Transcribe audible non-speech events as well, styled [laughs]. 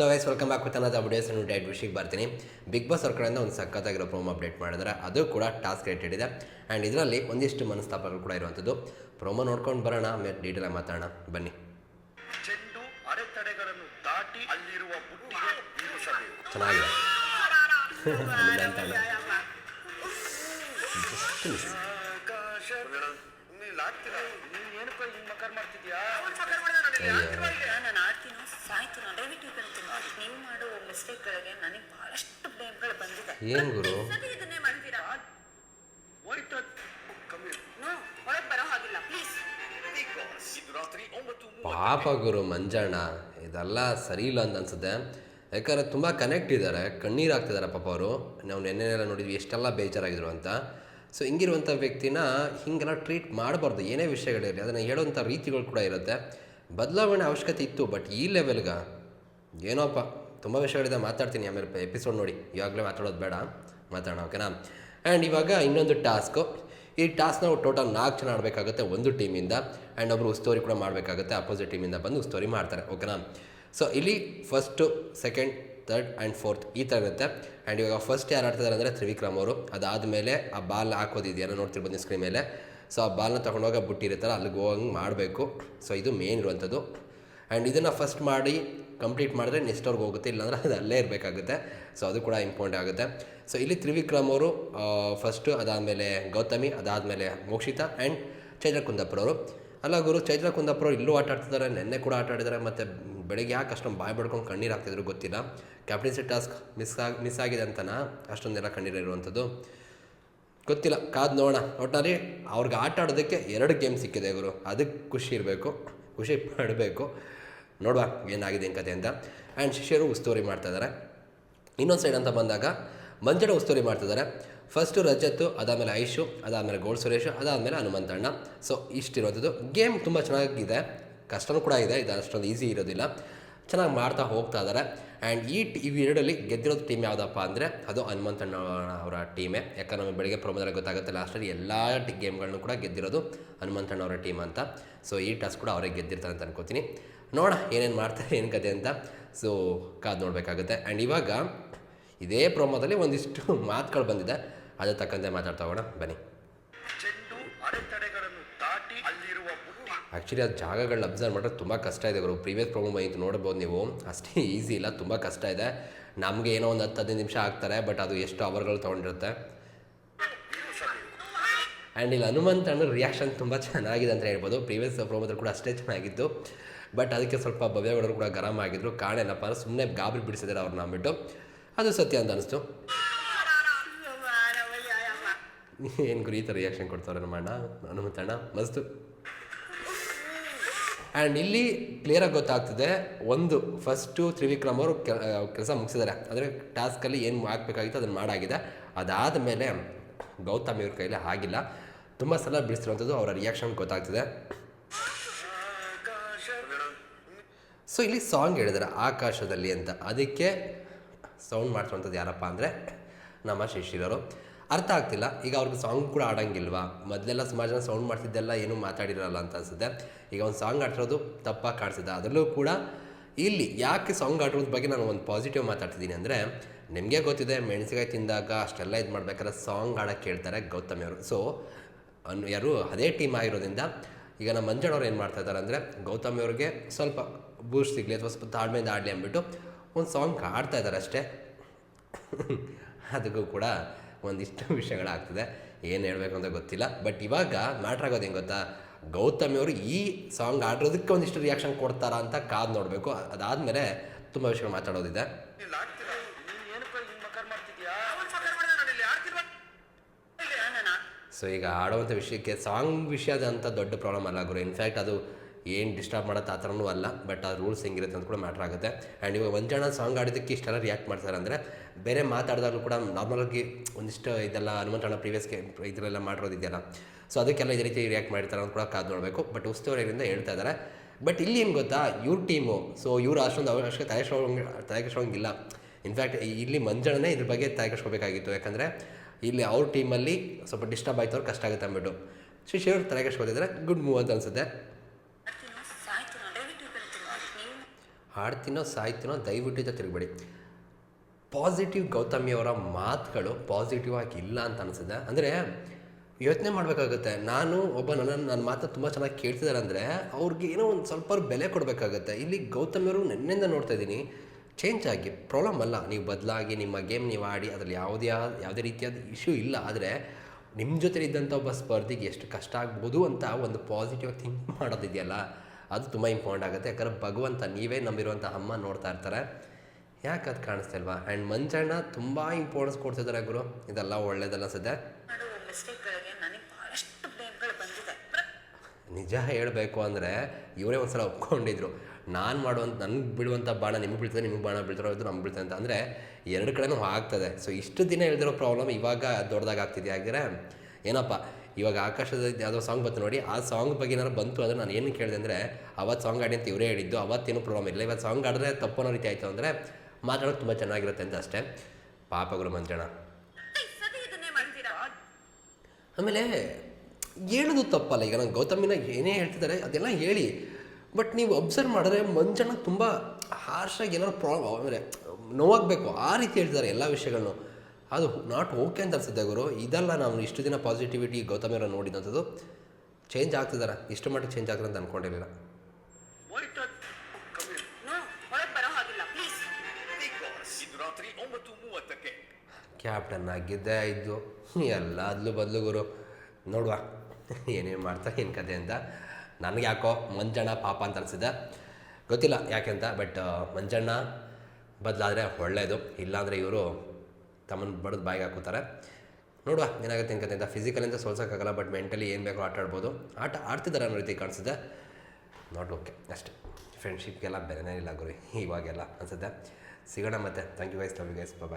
So wise welcome back with ಅನ್ನೋದು updates ಅನ್ನು diet ವಿಷಯಕ್ಕೆ ಬರ್ತೀನಿ. ಬಿಗ್ ಬಾಸ್ ಅವ್ರ ಕಡೆಯಿಂದ ಒಂದು ಸಖತ್ತಾಗಿರೋ ಪ್ರೋಮೋ ಅಪ್ಡೇಟ್ ಮಾಡಿದ್ರೆ ಅದು ಕೂಡ ಟಾಸ್ಕ್ ರೇಟೆಡ್ ಇದೆ. ಆ್ಯಂಡ್ ಇದರಲ್ಲಿ ಒಂದಿಷ್ಟು ಮನಸ್ತಾಪಗಳು ಕೂಡ ಇರುವಂಥದ್ದು. ಪ್ರೋಮೋ ನೋಡ್ಕೊಂಡು ಬರೋಣ ಆಮೇಲೆ ಡೀಟೇಲಾಗಿ ಮಾತಾಡೋಣ. ಬನ್ನಿ. ಚೆಂಡು ಅಡೆತಡೆಗಳನ್ನು ದಾಟಿ ಅಲ್ಲಿರುವ ಚೆನ್ನಾಗಿದೆ. [laughs] ಮಾಡ್ತಿದ್ಯಾ? ನೀವು ಮಾಡೋ ಮಿಸ್ಟೇಕ್ಗಳಿಗೆ ನನಗೆ ಬಹಳಷ್ಟು ಬ್ಲೇಮ್ಗಳು ಬಂದಿದೆ. ಏನ್ ಗುರು? ಸರಿ ಇದನ್ನೇ ಮಾಡ್ತೀರಾ? ನೋ ಹೊರಗೆ ಬರೋ ಹಾಗಿಲ್ಲ ಪ್ಲೀಸ್ ಇದು ರಾತ್ರಿ ಒಂಬತ್ತು ಪಾಪ ಗುರು ಮಂಜಣ್ಣ ಇದೆಲ್ಲ ಸರಿ ಇಲ್ಲ ಅಂತ ಅನ್ಸುತ್ತೆ. ಯಾಕಂದರೆ ತುಂಬ ಕನೆಕ್ಟ್ ಇದ್ದಾರೆ ಕಣ್ಣೀರು ಹಾಕ್ತಿದ್ದಾರೆ ಪಾಪ ಅವರು. ನಾವು ನೆನ್ನೆನೆಲ್ಲ ನೋಡಿದ್ವಿ ಎಷ್ಟೆಲ್ಲ ಬೇಜಾರಾಗಿದ್ರು ಅಂತ. ಸೊ ಹಿಂಗಿರುವಂಥ ವ್ಯಕ್ತಿನ ಹಿಂಗೆಲ್ಲ ಟ್ರೀಟ್ ಮಾಡಬಾರ್ದು ಏನೇ ವಿಷಯಗಳಿರಲಿ. ಅದನ್ನು ಹೇಳುವಂಥ ರೀತಿಗಳು ಕೂಡ ಇರುತ್ತೆ. ಬದಲಾವಣೆ ಅವಶ್ಯಕತೆ ಇತ್ತು ಬಟ್ ಈ ಲೆವೆಲ್ಗ ಏನೋಪ್ಪ, ತುಂಬ ವಿಷಯಗಳಿದೆ, ಮಾತಾಡ್ತೀನಿ. ಆಮೇಲೆ ಎಪಿಸೋಡ್ ನೋಡಿ. ಇವಾಗಲೇ ಮಾತಾಡೋದು ಬೇಡ. ಮಾತಾಡೋಣ ಓಕೆನಾ ಆ್ಯಂಡ್ ಇವಾಗ ಇನ್ನೊಂದು ಟಾಸ್ಕು ಈ ಟಾಸ್ಕ್ ನಾವು ಟೋಟಲ್ ನಾಲ್ಕು ಜನ ಆಡಬೇಕಾಗುತ್ತೆ ಒಂದು ಟೀಮಿಂದ ಆ್ಯಂಡ್ ಒಬ್ಬರು ಉಸ್ತೋರಿ ಕೂಡ ಮಾಡಬೇಕಾಗುತ್ತೆ ಅಪೋಸಿಟ್ ಟೀಮಿಂದ ಬಂದು ಉಸ್ತೋರಿ ಮಾಡ್ತಾರೆ ಓಕೆನಾ ಸೊ ಇಲ್ಲಿ first second third and fourth ಈ ಥರ ಇರುತ್ತೆ. ಆ್ಯಂಡ್ ಇವಾಗ ಫಸ್ಟ್ ಯಾರು ಆಡ್ತಿದ್ದಾರೆ ಅಂದರೆ ತ್ರಿವಿಕ್ರಮ್ ಅವರು. ಅದಾದಮೇಲೆ ಆ ಬಾಲ್ ಹಾಕೋದಿದೆಯಲ್ಲ ನೋಡ್ತಿರ್ಬೋದು ನೀವು ಸ್ಕ್ರೀನ್ ಮೇಲೆ. ಸೊ ಆ ಬಾಲ್ನ ತೊಗೊಂಡೋಗಿ ಬುಟ್ಟಿರುತ್ತಲ್ಲ ಅಲ್ಲಿಗೆ ಹೋಗಂಗೆ ಮಾಡಬೇಕು. ಸೊ ಇದು ಮೇನ್ ಇರುವಂಥದ್ದು. ಆ್ಯಂಡ್ ಇದನ್ನು ಫಸ್ಟ್ ಮಾಡಿ ಕಂಪ್ಲೀಟ್ ಮಾಡಿದ್ರೆ ನೆಕ್ಸ್ಟ್ ಅವ್ರಿಗೆ ಹೋಗುತ್ತೆ, ಇಲ್ಲಾಂದ್ರೆ ಅದು ಅಲ್ಲೇ ಇರಬೇಕಾಗುತ್ತೆ. ಸೊ ಅದು ಕೂಡ ಇಂಪಾರ್ಟೆಂಟ್ ಆಗುತ್ತೆ. ಸೊ ಇಲ್ಲಿ ತ್ರಿವಿಕ್ರಮ್ ಅವರು ಫಸ್ಟು ಅದಾದಮೇಲೆ ಗೌತಮಿ, ಅದಾದಮೇಲೆ ಮೋಕ್ಷಿತಾ ಆ್ಯಂಡ್ ಚೈತ್ರ ಕುಂದಾಪುರವರು ಅಲ್ಲ ಗುರು ಚೈತ್ರ ಕುಂದಪ್ಪರ್ ಅವರು ಇಲ್ಲೂ ಆಟ ಆಡ್ತಿದ್ದಾರೆ, ನೆನ್ನೆ ಕೂಡ ಆಟ ಆಡಿದ್ದಾರೆ, ಮತ್ತು ಬೆಳಿಗ್ಗೆ ಯಾಕೆ ಅಷ್ಟೊಂದು ಬಾಯ್ ಬಡ್ಕೊಂಡು ಕಣ್ಣೀರು ಹಾಕ್ತಿದ್ರು ಗೊತ್ತಿಲ್ಲ. ಕ್ಯಾಪ್ಟನ್ಸಿ ಟಾಸ್ಕ್ ಮಿಸ್ ಆಗಿ ಮಿಸ್ ಆಗಿದೆ ಅಂತನಾ? ಅಷ್ಟೊಂದೆಲ್ಲ ಕಣ್ಣೀರು ಇರುವಂಥದ್ದು ಗೊತ್ತಿಲ್ಲ, ಕಾದು ನೋಡೋಣ. ಒಟ್ಟಾರೆ ಅವ್ರಿಗೆ ಆಟ ಆಡೋದಕ್ಕೆ ಎರಡು ಗೇಮ್ ಸಿಕ್ಕಿದೆ ಗುರು. ಅದಕ್ಕೆ ಖುಷಿ ಇರಬೇಕು, ಖುಷಿ ಪಡಬೇಕು. ನೋಡುವ ಏನಾಗಿದೆ ಏನು ಕತೆ ಅಂತ. ಆ್ಯಂಡ್ ಶಿಷ್ಯರು ಉಸ್ತುವಾರಿ ಮಾಡ್ತಾಯಿದ್ದಾರೆ ಇನ್ನೊಂದು ಸೈಡ್ ಅಂತ ಬಂದಾಗ ಮಂಜಡ ಉಸ್ತುವಾರಿ ಮಾಡ್ತಿದ್ದಾರೆ ಫಸ್ಟು ರಜತ್ತು ಅದಾದಮೇಲೆ ಐಶು, ಅದಾದಮೇಲೆ ಗೋಲ್ಡ್ ಸುರೇಶ್, ಅದಾದಮೇಲೆ ಹನುಮಂತಣ್ಣ ಸೊ ಇಷ್ಟಿರೋದು ಗೇಮ್ ತುಂಬ ಚೆನ್ನಾಗಿದೆ. ಕಷ್ಟನೂ ಕೂಡ ಇದೆ. ಇದು ಅಷ್ಟೊಂದು ಈಸಿ ಇರೋದಿಲ್ಲ. ಚೆನ್ನಾಗಿ ಮಾಡ್ತಾ ಹೋಗ್ತಾ ಇದ್ದಾರೆ. ಆ್ಯಂಡ್ ಈ ಇವೆರಡಲ್ಲಿ ಗೆದ್ದಿರೋದು ಟೀಮ್ ಯಾವುದಪ್ಪ ಅಂದರೆ ಅದು ಹನುಮಂತಣ್ಣ ಅವರ ಟೀಮೇ ಯಾಕಂದ್ರೆ ನಮಗೆ ಬೆಳಗ್ಗೆ ಪ್ರೊಮೋದಲ್ಲಿ ಗೊತ್ತಾಗುತ್ತೆ ಲಾಸ್ಟಲ್ಲಿ ಎಲ್ಲ ಟಿ ಗೇಮ್ಗಳನ್ನು ಕೂಡ ಗೆದ್ದಿರೋದು ಹನುಮಂತಣ್ಣ ಅವರ ಟೀಮ್ ಅಂತ. ಸೊ ಈ ಟಾಸ್ ಕೂಡ ಅವರೇ ಗೆದ್ದಿರ್ತಾರೆ ಅಂತ ಅನ್ಕೋತೀನಿ. ನೋಡ ಏನೇನು ಮಾಡ್ತಾರೆ, ಏನು ಕತೆ ಅಂತ. ಸೊ ಕಾದು ನೋಡಬೇಕಾಗುತ್ತೆ. ಆ್ಯಂಡ್ ಇವಾಗ ಇದೇ ಪ್ರೊಮೋದಲ್ಲಿ ಒಂದಿಷ್ಟು [laughs] ಮಾತುಗಳು ಬಂದಿದೆ. ಅದಕ್ಕೆ ತಕ್ಕಂತೆ ಮಾತಾಡ್ತಾ ಹೋಗೋಣ. ಬನ್ನಿ. ಆ್ಯಕ್ಚುಲಿ ಆ ಜಾಗಗಳನ್ನ ಅಬ್ಸರ್ವ್ ಮಾಡಿದ್ರೆ ತುಂಬ ಕಷ್ಟ ಇದೆ ಅವರು ಪ್ರೀವಿಯಸ್ ಪ್ರಾಬ್ಲಮ್ ಆಯಿತು ನೋಡ್ಬೋದು ನೀವು. ಅಷ್ಟೇ ಈಸಿ ಇಲ್ಲ, ತುಂಬ ಕಷ್ಟ ಇದೆ. ನಮಗೆ ಏನೋ ಒಂದು ಹತ್ತು ಹದಿನೈದು ನಿಮಿಷ ಆಗ್ತಾರೆ ಬಟ್ ಅದು ಎಷ್ಟು ಅವರ್ಗಳು ತೊಗೊಂಡಿರುತ್ತೆ. ಆ್ಯಂಡ್ ಇಲ್ಲಿ ಹನುಮಂತಣ್ಣ ರಿಯಾಕ್ಷನ್ ತುಂಬ ಚೆನ್ನಾಗಿದೆ ಅಂತ ಹೇಳ್ಬೋದು. ಪ್ರೀವಿಯಸ್ ಪ್ರೋಮೋದಲ್ಲಿ ಕೂಡ ಅಷ್ಟೇ ಚೆನ್ನಾಗಿತ್ತು. ಬಟ್ ಅದಕ್ಕೆ ಸ್ವಲ್ಪ ಭವ್ಯಗೌಡರು ಕೂಡ ಗರಂ ಆಗಿದ್ರು. ಕಾರಣ ಏನಪ್ಪ ಸುಮ್ಮನೆ ಗಾಬರಿ ಬಿಡಿಸಿದ್ದಾರೆ ಅವ್ರನ್ನ ಅಂದ್ಬಿಟ್ಟು. ಅದು ಸತ್ಯ ಅಂತ ಅನಿಸ್ತು. [laughs] ಏನು ಗುರಿ ಥರ ರಿಯಾಕ್ಷನ್ ಕೊಡ್ತಾರೆ ನಮ್ಮ ಅಣ್ಣ? ಹನುಮಂತಣ್ಣ ಮಸ್ತು. ಆ್ಯಂಡ್ ಇಲ್ಲಿ ಕ್ಲಿಯರಾಗಿ ಗೊತ್ತಾಗ್ತದೆ, ಒಂದು ಫಸ್ಟು ತ್ರಿವಿಕ್ರಮ್ ಅವರು ಕೆಲಸ ಮುಗಿಸಿದ್ದಾರೆ ಅಂದರೆ ಟಾಸ್ಕಲ್ಲಿ ಏನು ಆಗಬೇಕಾಗಿತ್ತು ಅದನ್ನು ಮಾಡಾಗಿದೆ. ಅದಾದ ಮೇಲೆ ಗೌತಮ್ ಇವ್ರ ಕೈಲಿ ಆಗಿಲ್ಲ. ತುಂಬ ಸಲ ಬಿಡಿಸ್ತಿರುವಂಥದ್ದು ಅವರ ರಿಯಾಕ್ಷನ್ ಗೊತ್ತಾಗ್ತದೆ. ಸೊ ಇಲ್ಲಿ ಸಾಂಗ್ ಹೇಳಿದ್ದಾರೆ ಆಕಾಶದಲ್ಲಿ ಅಂತ. ಅದಕ್ಕೆ ಸೌಂಡ್ ಮಾಡ್ತಿರುವಂಥದ್ದು ಯಾರಪ್ಪ ಅಂದರೆ ನಮ್ಮ ಶಿಶಿರರು ಅರ್ಥ ಆಗ್ತಿಲ್ಲ. ಈಗ ಅವ್ರಿಗೆ ಸಾಂಗ್ ಕೂಡ ಆಡೋಂಗಿಲ್ವ? ಮೊದಲೆಲ್ಲ ಸುಮಾರು ಜನ ಸೌಂಡ್ ಮಾಡ್ತಿದ್ದೆಲ್ಲ ಏನೂ ಮಾತಾಡಿರಲ್ಲ ಅಂತ ಅನ್ಸುತ್ತೆ. ಈಗ ಒಂದು ಸಾಂಗ್ ಆಡ್ತಿರೋದು ತಪ್ಪಾಗಿ ಕಾಣಿಸಿದೆ ಅದರಲ್ಲೂ ಕೂಡ ಇಲ್ಲಿ ಯಾಕೆ ಸಾಂಗ್ ಆಡಿರೋದ್ರ ಬಗ್ಗೆ ನಾನು ಒಂದು ಪಾಸಿಟಿವ್ ಮಾತಾಡ್ತಿದ್ದೀನಿ ಅಂದರೆ, ನಿಮಗೆ ಗೊತ್ತಿದೆ ಮೆಣಸಿಕಾಯಿ ತಿಂದಾಗ ಅಷ್ಟೆಲ್ಲ ಇದು ಮಾಡ್ಬೇಕಾದ್ರೆ ಸಾಂಗ್ ಆಡೋಕ್ಕೆ ಕೇಳ್ತಾರೆ ಗೌತಮಿ ಅವರು. ಸೊ ಯಾರು ಅದೇ ಟೀಮ್ ಆಗಿರೋದ್ರಿಂದ ಈಗ ನಮ್ಮ ಮಂಜಣ್ಣವ್ರು ಏನು ಮಾಡ್ತಾ ಇದ್ದಾರೆ ಅಂದರೆ, ಗೌತಮಿ ಅವ್ರಿಗೆ ಸ್ವಲ್ಪ ಬೂಸ್ಟ್ ಸಿಗಲಿ ಅಥವಾ ಸ್ವಲ್ಪ ತಾಳ್ಮೆಯಿಂದ ಆಡಲಿ ಅಂದ್ಬಿಟ್ಟು ಒಂದು ಸಾಂಗ್ ಆಡ್ತಾ ಇದ್ದಾರೆ ಅಷ್ಟೇ. ಅದಕ್ಕೂ ಕೂಡ ಒಂದಿಷ್ಟು ವಿಷಯಗಳಾಗ್ತದೆ. ಏನು ಹೇಳಬೇಕು ಅಂತ ಗೊತ್ತಿಲ್ಲ. ಬಟ್ ಇವಾಗ ಮ್ಯಾಟ್ರ್ ಆಗೋದು ಹೆಂಗೆ ಗೊತ್ತಾ? ಗೌತಮಿ ಅವರು ಈ ಸಾಂಗ್ ಆಡಿರೋದಕ್ಕೆ ಒಂದಿಷ್ಟು ರಿಯಾಕ್ಷನ್ ಕೊಡ್ತಾರಾ ಅಂತ ಕಾದು ನೋಡಬೇಕು. ಅದಾದಮೇಲೆ ತುಂಬ ವಿಷಯಗಳು ಮಾತಾಡೋದಿದೆ. ಸೊ ಈಗ ಆಡುವಂಥ ವಿಷಯಕ್ಕೆ ಸಾಂಗ್ ವಿಷಯದಂಥ ದೊಡ್ಡ ಪ್ರಾಬ್ಲಮ್ ಅಲ್ಲ ಗುರು. ಇನ್ಫ್ಯಾಕ್ಟ್ ಅದು ಏನು ಡಿಸ್ಟರ್ಬ್ ಮಾಡೋದು ಆ ಥರನೂ ಅಲ್ಲ ಬಟ್ ಆ ರೂಲ್ಸ್ ಹೆಂಗಿರುತ್ತೆ ಅಂತ ಕೂಡ ಮ್ಯಾಟ್ರ್ ಆಗುತ್ತೆ. ಆ್ಯಂಡ್ ಇವಾಗ ಒಂದು ಜನ ಸಾಂಗ್ ಆಡೋದಕ್ಕೆ ಇಷ್ಟೆಲ್ಲ ರಿಯಾಕ್ಟ್ ಮಾಡ್ತಾರೆ ಅಂದರೆ, ಬೇರೆ ಮಾತಾಡಿದಾಗಲೂ ಕೂಡ ನಾರ್ಮಲಾಗಿ ಒಂದಿಷ್ಟು ಇದೆಲ್ಲ ಹನುಮಂತಣ್ಣ ಪ್ರೀವಿಯಸ್ಗೆ ಇದರೆಲ್ಲ ಮಾಡಿರೋದಿದೆಯಲ್ಲ ಸೊ ಅದಕ್ಕೆಲ್ಲ ಇದೇ ರೀತಿ ರಿಯಾಕ್ಟ್ ಮಾಡಿರ್ತಾರೆ ಅಂತ ಕೂಡ ಕಾದು ನೋಡಬೇಕು. ಬಟ್ ಉಸ್ತುವಾರಿಯಿಂದ ಹೇಳ್ತಾ ಇದ್ದಾರೆ ಬಟ್ ಇಲ್ಲಿ ಏನು ಗೊತ್ತಾ, ಇವ್ರ ಟೀಮು ಸೊ ಇವರು ಅಷ್ಟೊಂದು ಅವಕಾಶ ತಯಾರಿಸೋಂಗೆ ತಯಾರಿಸೋಂಗಿಲ್ಲ ಇನ್ಫ್ಯಾಕ್ಟ್ ಇಲ್ಲಿ ಮಂಜಣ್ಣನೇ ಇದ್ರ ಬಗ್ಗೆ ತಯಾರಿಸ್ಕೋಬೇಕಾಗಿತ್ತು ಯಾಕಂದರೆ, ಇಲ್ಲಿ ಅವ್ರ ಟೀಮಲ್ಲಿ ಸ್ವಲ್ಪ ಡಿಸ್ಟರ್ಬ್ ಆಯ್ತು ಅವ್ರು ಕಷ್ಟ ಆಗುತ್ತೆ ಅಂದ್ಬಿಟ್ಟು. ಶಿಶಿಯವ್ರು ತಲೆಗೆ ಕೆಡ್ಸ್ಕೊತಿದ್ದಾರೆ ಗುಡ್ ಮೂವ್ ಅಂತ ಅನಿಸುತ್ತೆ ಆಡ್ತೀನೋ ಸಾಯ್ತೀನೋ ದಯವಿಟ್ಟು ಈ ಕಡೆ ತಿನ್ನು. ನೀವು ಹಾಡ್ತೀನೋ ಸಾಯ್ತೀನೋ ದಯವಿಟ್ಟು ತಿರುಗಬೇಡಿ. ಪಾಸಿಟಿವ್ ಗೌತಮಿಯವರ ಮಾತುಗಳು ಪಾಸಿಟಿವ್ ಆಗಿ ಇಲ್ಲ ಅಂತ ಅನಿಸಿದೆ ಅಂದರೆ ಯೋಚನೆ ಮಾಡಬೇಕಾಗುತ್ತೆ. ನಾನು ಒಬ್ಬ ನನ್ನ ನನ್ನ ಮಾತು ತುಂಬ ಚೆನ್ನಾಗಿ ಕೇಳ್ತಿದ್ದಾರೆ ಅಂದರೆ ಅವ್ರಿಗೆ ಏನೋ ಒಂದು ಸ್ವಲ್ಪ ಬೆಲೆ ಕೊಡಬೇಕಾಗುತ್ತೆ. ಇಲ್ಲಿ ಗೌತಮಿಯವರು ನಿನ್ನೆಯಿಂದ ನೋಡ್ತಾ ಇದ್ದೀನಿ. ಚೇಂಜ್ ಆಗಿ ಪ್ರಾಬ್ಲಮ್ ಅಲ್ಲ. ನೀವು ಬದಲಾಗಿ ನಿಮ್ಮ ಗೇಮ್ ನೀವು ಆಡಿ, ಅದರಲ್ಲಿ ಯಾವುದೇ ಯಾವುದೇ ರೀತಿಯಾದ ಇಶ್ಯೂ ಇಲ್ಲ. ಆದರೆ ನಿಮ್ಮ ಜೊತೆ ಇದ್ದಂಥ ಒಬ್ಬ ಸ್ಪರ್ಧಿಗೆ ಎಷ್ಟು ಕಷ್ಟ ಆಗ್ಬೋದು ಅಂತ ಒಂದು ಪಾಸಿಟಿವ್ ಥಿಂಕ್ ಮಾಡೋದಿದೆಯಲ್ಲ? ಅದು ತುಂಬ ಇಂಪಾರ್ಟೆಂಟ್ ಆಗುತ್ತೆ. ಯಾಕಂದರೆ ಭಗವಂತ ನೀವೇ ನಂಬಿರುವಂಥ ಅಮ್ಮ ನೋಡ್ತಾ ಇರ್ತಾರೆ. ಯಾಕೆ ಅದು ಕಾಣಿಸ್ತಾ ಇಲ್ವಾ? ಆ್ಯಂಡ್ ಮಂಜಣ್ಣ ತುಂಬ ಇಂಪಾರ್ಟೆನ್ಸ್ ಕೊಡ್ತಿದ್ದಾರೆ ಗುರು. ಇದೆಲ್ಲ ಒಳ್ಳೇದಲ್ಲ ಸದ್ಯ? ನಿಜ ಹೇಳಬೇಕು ಅಂದರೆ ಇವರೇ ಒಂದ್ಸಲ ಒಪ್ಕೊಂಡಿದ್ರು. ನಾನು ಮಾಡುವಂಥ ನನಗೆ ಬಿಡುವಂಥ ಬಾಣ ನಿಮಗೆ ಬೀಳ್ತದೆ ನಿಮಗೆ ಬಾಣ ಬೀಳ್ತಾರೋ ಇದು ನಮ್ಗೆ ಬೀಳ್ತದೆ ಅಂತ. ಅಂದರೆ ಎರಡು ಕಡೆನೂ ಆಗ್ತದೆ. ಸೊ ಇಷ್ಟು ದಿನ ಹೇಳ್ದಿರೋ ಪ್ರಾಬ್ಲಮ್ ಇವಾಗ ದೊಡ್ಡದಾಗಿ ಆಗ್ತಿದೆ. ಹಾಗಿದ್ರೆ ಏನಪ್ಪ? ಇವಾಗ ಆಕಾಶದ ಯಾವುದೋ ಸಾಂಗ್ ಬಂತು ನೋಡಿ, ಆ ಸಾಂಗ್ ಬಗ್ಗೆ ಏನಾದ್ರು ಬಂತು ಅಂದರೆ ನಾನು ಏನು ಕೇಳಿದೆ ಅಂದರೆ ಅವತ್ತು ಸಾಂಗ್ ಆಡಿ ಅಂತ ಇವರೇ ಹೇಳಿದ್ದು, ಅವತ್ತೇನು ಪ್ರಾಬ್ಲಮ್ ಇಲ್ಲ. ಇವತ್ತು ಸಾಂಗ್ ಆಡಿದ್ರೆ ತಪ್ಪು ಅನ್ನೋ ರೀತಿ ಆಯಿತು ಅಂದರೆ ಮಾತಾಡೋದು ತುಂಬ ಚೆನ್ನಾಗಿರುತ್ತೆ ಅಂತ ಅಷ್ಟೇ. ಪಾಪಗಳು ಮಾಡ್ತೀರಾ ಆಮೇಲೆ ಹೇಳೋದು ತಪ್ಪಲ್ಲ, ಈಗ ನಾನು ಗೌತಮಿನ ಏನೇ ಹೇಳ್ತಿದ್ದಾರೆ ಅದೆಲ್ಲ ಹೇಳಿ, ಬಟ್ ನೀವು ಅಬ್ಸರ್ವ್ ಮಾಡಿದ್ರೆ ಮಂಜಣ್ಣ ತುಂಬ ಹಾರ್ಷಾಗಿ ಏನಾದ್ರು ಪ್ರಾಬ್ಲಮ್ ಅಂದರೆ ನೋವಾಗಬೇಕು, ಆ ರೀತಿ ಹೇಳ್ತಿದ್ದಾರೆ ಎಲ್ಲ ವಿಷಯಗಳನ್ನು. ಅದು ನಾಟ್ ಓಕೆ ಅಂತ ಅನ್ಸುತ್ತೆ ಗುರು. ಇದಲ್ಲ ನಾವು ಇಷ್ಟು ದಿನ ಪಾಸಿಟಿವಿಟಿ ಗೌತಮಿರ ನೋಡಿದಂಥದ್ದು ಚೇಂಜ್ ಆಗ್ತಿದ್ದಾರೆ ಇಷ್ಟು ಮಟ್ಟಿಗೆ ಚೇಂಜ್ ಆಗ್ತದೆ ಅಂತ ಅನ್ಕೊಂಡಿರಲಿಲ್ಲ. ಕ್ಯಾಪ್ಟನ್ ಆಗಿದ್ದೇ ಇದ್ದು ಎಲ್ಲ ಅದ್ಲು ಬದಲು ಗುರು. ನೋಡುವ. ಏನೇನು ಮಾಡ್ತಾ ಏನು ಕತೆ ಅಂತ. ನನಗೆ ಯಾಕೋ ಮಂಜಣ್ಣ ಪಾಪ ಅಂತ ಅನಿಸಿದೆ ಗೊತ್ತಿಲ್ಲ ಯಾಕೆ ಅಂತ ಬಟ್ ಮಂಜಣ್ಣ ಬದಲಾದರೆ ಒಳ್ಳೆಯದು ಇಲ್ಲಾಂದರೆ ಇವರು ತಮ್ಮನ್ನು ಬಡ್ದು ಬಾಯಿಗೆ ಹಾಕೋತಾರೆ ನೋಡುವ, ಏನಾಗುತ್ತೆ ಏನು ಕತೆ ಅಂತ. ಫಿಸಿಕಲಿಂದ ಸೋಲ್ಸೋಕ್ಕಾಗಲ್ಲ ಬಟ್ ಮೆಂಟಲಿ ಏನು ಬೇಕೋ ಆಟ ಆಡ್ಬೋದು. ಆಟ ಆಡ್ತಿದ್ದಾರೆ ಅನ್ನೋ ರೀತಿ ಕಾಣಿಸುತ್ತೆ. ನಾಟ್ ಓಕೆ ಅಷ್ಟೇ. ಫ್ರೆಂಡ್ಶಿಪ್ಗೆಲ್ಲ ಬೇರೆನೇ ಇಲ್ಲ ಗುರಿ. ಇವಾಗೆಲ್ಲ ಅನಿಸುತ್ತೆ. ಸಿಗೋಣ ಮತ್ತೆ. Thank you guys love you guys bye